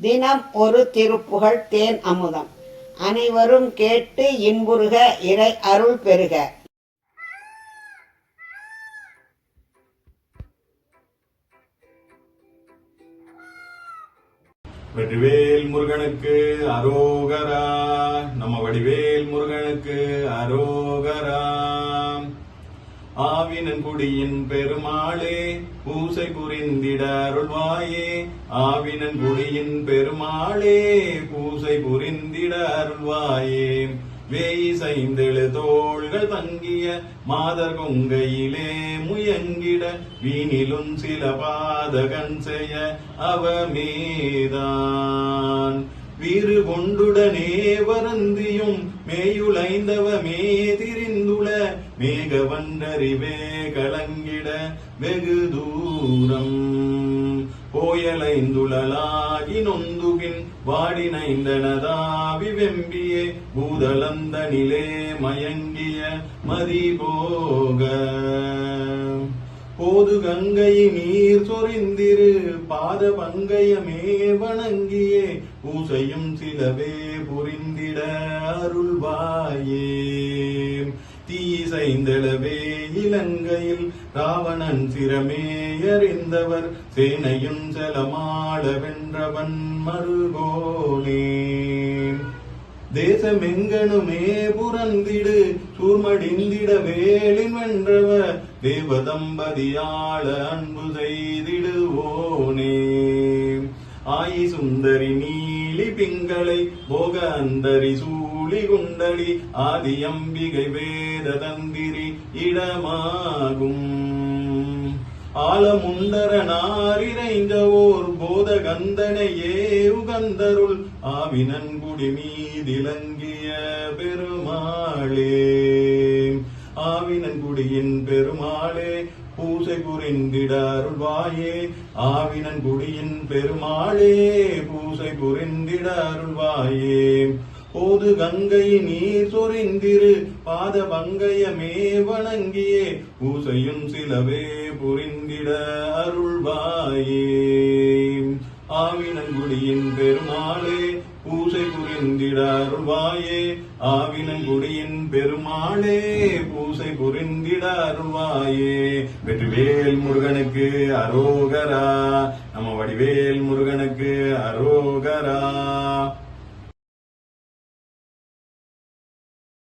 தினம் ஒரு திருப்புகழ் தேன் அமுதம். அனைவரும் கேட்டு இன்புறுக இறை அருள் பெறுக. வெற்றிவேல் முருகனுக்கு அரோகரா. நம்ம வடிவேல் முருகனுக்கு அரோகரா. ஆவினன் குடியின் பெருமாளே பூசை புரிந்திட அருள்வாயே. ஆவினன் குடியின் பெருமாளே பூசை புரிந்திட அருள்வாயே. வேய் தோள்கள் தங்கிய மாதர் கொங்கையிலே முயங்கிட வீணிலும் சில பாதகன் செய்ய அவமேதான். வீறு கொண்டுடனே வருந்தியும் மேயுளைந்தவமே மேக வண்டறிவே கலங்கிட வெகு தூரம் போயலைந்துழலாகி நொந்துகின் வாடினைந்தனதாவி வெம்பியே பூதளந்தனிலே மயங்கிய மதிபோக. போது கங்கை நீர் சொரிந்திரு பாத பங்கயமே வணங்கியே பூசையும் சிலவே புரிந்திட அருள்வாயே தீசைந்தளவே இலங்கையில் ராவணன் சிரமே அறிந்தவர் சேனையும் செலமாட வென்றவன் மருகோனே. தேசமெங்கனுமே புறந்திடு சூர்மடிந்திட வேலின் வென்றவ தேவதம்பதியாள அன்பு செய்திடுவோனே. ஆயி சுந்தரி நீலி பிங்களை போக அந்தரி சூ குண்டலி ஆதி அம்பிகை வேத தந்திரி இடமாகும். ஆழமுண்டர நாரிறைந்த ஓர் போத கந்தனையே உகந்தருள் ஆவினன்குடி மீதிலங்கிய பெருமாளே. ஆவினன்குடியின் பெருமாளே பூசை புரிந்திடருள்வாயே ஆவினன்குடியின் பெருமாளே பூசை புரிந்திடருள்வாயே அருள்வாயே. போது கங்கை நீர் சொரிந்திரு பாத பங்கயமே வணங்கியே பூசையும் சிலவே புரிந்திட அருள்வாயே. ஆவினங்குடியின் பெருமாளே பூசை புரிந்திட அருள்வாயே. ஆவினங்குடியின் பெருமாளே பூசை புரிந்திட அருள்வாயே. வெற்றிவேல் முருகனுக்கு அரோகரா நம்ம வடிவேல் முருகனுக்கு